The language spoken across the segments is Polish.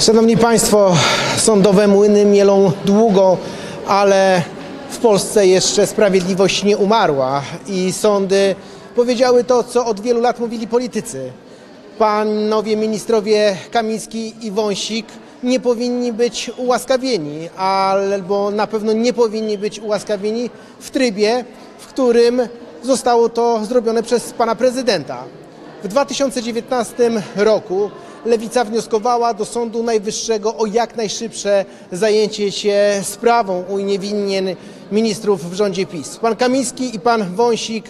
Szanowni Państwo, sądowe młyny mielą długo, ale w Polsce jeszcze sprawiedliwość nie umarła i sądy powiedziały to, co od wielu lat mówili politycy. Panowie ministrowie Kamiński i Wąsik nie powinni być ułaskawieni, albo na pewno nie powinni być ułaskawieni w trybie, w którym zostało to zrobione przez pana prezydenta. W 2019 roku Lewica wnioskowała do Sądu Najwyższego o jak najszybsze zajęcie się sprawą uniewinnień ministrów w rządzie PiS. Pan Kamiński i pan Wąsik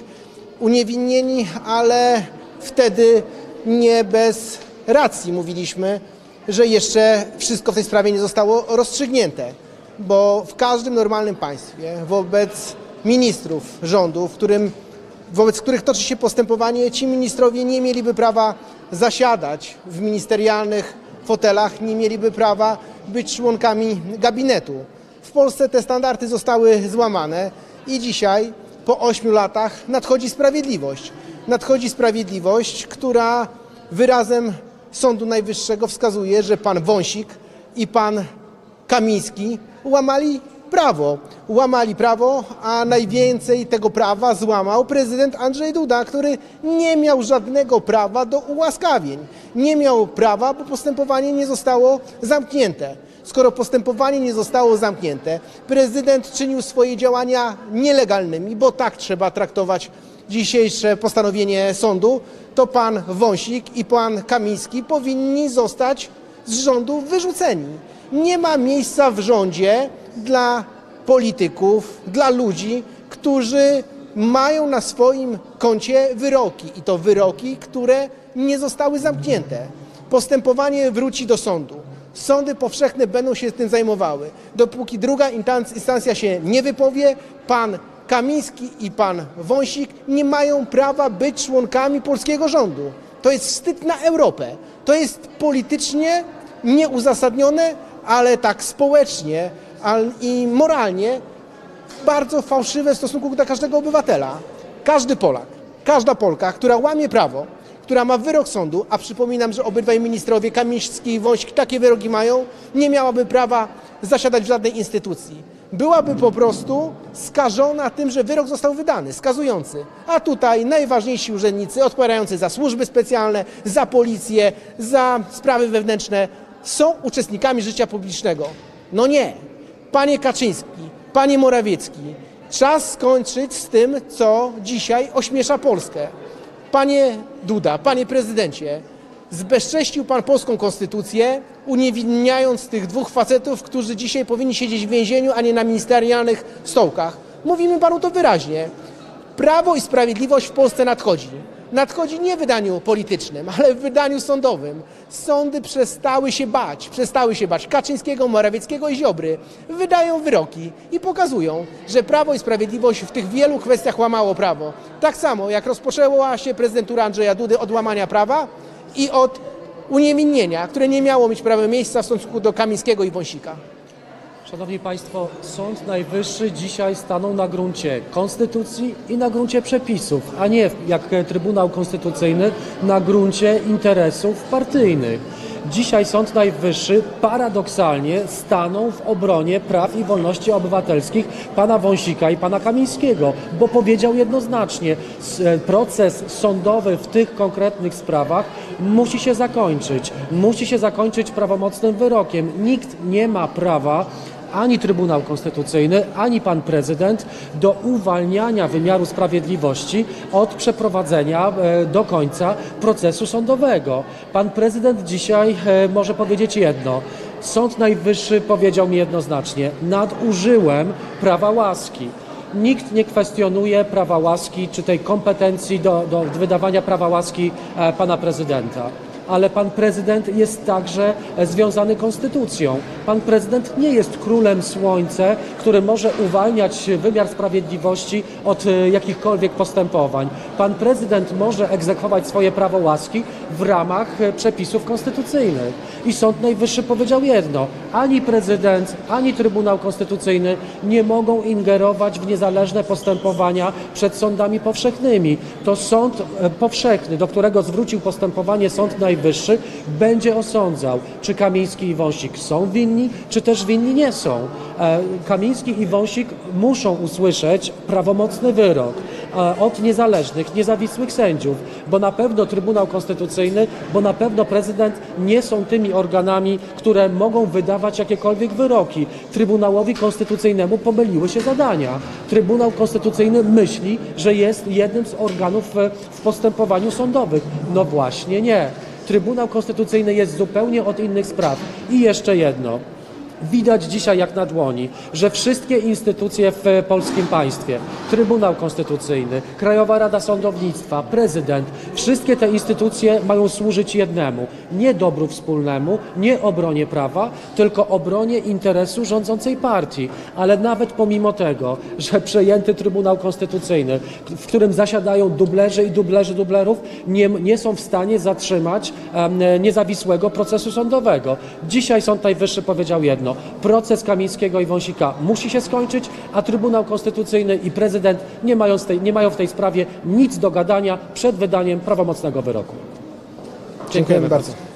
uniewinnieni, ale wtedy nie bez racji mówiliśmy, że jeszcze wszystko w tej sprawie nie zostało rozstrzygnięte, bo w każdym normalnym państwie wobec ministrów rządu, w którym wobec których toczy się postępowanie, ci ministrowie nie mieliby prawa zasiadać w ministerialnych fotelach, nie mieliby prawa być członkami gabinetu. W Polsce te standardy zostały złamane i dzisiaj, po ośmiu latach, nadchodzi sprawiedliwość. Nadchodzi sprawiedliwość, która wyrazem Sądu Najwyższego wskazuje, że pan Wąsik i pan Kamiński łamali prawo. Łamali prawo, a najwięcej tego prawa złamał prezydent Andrzej Duda, który nie miał żadnego prawa do ułaskawień. Nie miał prawa, bo postępowanie nie zostało zamknięte. Skoro postępowanie nie zostało zamknięte, prezydent czynił swoje działania nielegalnymi, bo tak trzeba traktować dzisiejsze postanowienie sądu, to pan Wąsik i pan Kamiński powinni zostać z rządu wyrzuceni. Nie ma miejsca w rządzie dla polityków, dla ludzi, którzy mają na swoim koncie wyroki i to wyroki, które nie zostały zamknięte. Postępowanie wróci do sądu. Sądy powszechne będą się tym zajmowały. Dopóki druga instanc- instancja się nie wypowie, pan Kamiński i pan Wąsik nie mają prawa być członkami polskiego rządu. To jest wstyd na Europę. To jest politycznie nieuzasadnione, ale tak społecznie i moralnie bardzo fałszywe w stosunku do każdego obywatela. Każdy Polak, każda Polka, która łamie prawo, która ma wyrok sądu, a przypominam, że obydwaj ministrowie Kamiński i Wąsik takie wyroki mają, nie miałaby prawa zasiadać w żadnej instytucji. Byłaby po prostu skażona tym, że wyrok został wydany, skazujący. A tutaj najważniejsi urzędnicy odpowiadający za służby specjalne, za policję, za sprawy wewnętrzne są uczestnikami życia publicznego. No nie. Panie Kaczyński, panie Morawiecki, czas skończyć z tym, co dzisiaj ośmiesza Polskę. Panie Duda, panie prezydencie, zbezcześcił pan polską konstytucję, uniewinniając tych dwóch facetów, którzy dzisiaj powinni siedzieć w więzieniu, a nie na ministerialnych stołkach. Mówimy panu to wyraźnie. Prawo i sprawiedliwość w Polsce nadchodzi. Nadchodzi nie w wydaniu politycznym, ale w wydaniu sądowym. Sądy przestały się bać, przestały się bać Kaczyńskiego, Morawieckiego i Ziobry. Wydają wyroki i pokazują, że Prawo i Sprawiedliwość w tych wielu kwestiach łamało prawo. Tak samo jak rozpoczęła się prezydentura Andrzeja Dudy od łamania prawa i od uniewinnienia, które nie miało mieć prawa miejsca w stosunku do Kamińskiego i Wąsika. Szanowni Państwo, Sąd Najwyższy dzisiaj stanął na gruncie konstytucji i na gruncie przepisów, a nie jak Trybunał Konstytucyjny na gruncie interesów partyjnych. Dzisiaj Sąd Najwyższy paradoksalnie stanął w obronie praw i wolności obywatelskich pana Wąsika i pana Kamińskiego, bo powiedział jednoznacznie, s- proces sądowy w tych konkretnych sprawach musi się zakończyć. Musi się zakończyć prawomocnym wyrokiem. Nikt nie ma prawa ani Trybunał Konstytucyjny, ani pan prezydent do uwalniania wymiaru sprawiedliwości od przeprowadzenia e, do końca procesu sądowego. Pan prezydent dzisiaj e, może powiedzieć jedno. Sąd Najwyższy powiedział mi jednoznacznie: nadużyłem prawa łaski. Nikt nie kwestionuje prawa łaski czy tej kompetencji do, do wydawania prawa łaski e, pana prezydenta. Ale pan prezydent jest także e, związany konstytucją. Pan prezydent nie jest królem słońca, który może uwalniać wymiar sprawiedliwości od e, jakichkolwiek postępowań. Pan prezydent może egzekwować swoje prawo łaski w ramach e, przepisów konstytucyjnych. I Sąd Najwyższy powiedział jedno: ani prezydent, ani Trybunał Konstytucyjny nie mogą ingerować w niezależne postępowania przed sądami powszechnymi. To sąd powszechny, do którego zwrócił postępowanie Sąd Najwyższy, będzie osądzał, czy Kamiński i Wąsik są winni, czy też winni nie są. E, Kamiński i Wąsik muszą usłyszeć prawomocny wyrok e, od niezależnych, niezawisłych sędziów, bo na pewno Trybunał Konstytucyjny, bo na pewno prezydent nie są tymi organami, które mogą wydawać jakiekolwiek wyroki. Trybunałowi Konstytucyjnemu pomyliły się zadania. Trybunał Konstytucyjny myśli, że jest jednym z organów w postępowaniu sądowym. No właśnie nie. Trybunał Konstytucyjny jest zupełnie od innych spraw. I jeszcze jedno. Widać dzisiaj jak na dłoni, że wszystkie instytucje w e, polskim państwie, Trybunał Konstytucyjny, Krajowa Rada Sądownictwa, prezydent, wszystkie te instytucje mają służyć jednemu, nie dobru wspólnemu, nie obronie prawa, tylko obronie interesu rządzącej partii. Ale nawet pomimo tego, że przejęty Trybunał Konstytucyjny, w którym zasiadają dublerzy i dublerzy dublerów, nie, nie są w stanie zatrzymać em, niezawisłego procesu sądowego. Dzisiaj Sąd Najwyższy powiedział jedno. Proces Kamińskiego i Wąsika musi się skończyć, a Trybunał Konstytucyjny i prezydent nie mają, tej, nie mają w tej sprawie nic do gadania przed wydaniem prawomocnego wyroku. Dziękujemy bardzo.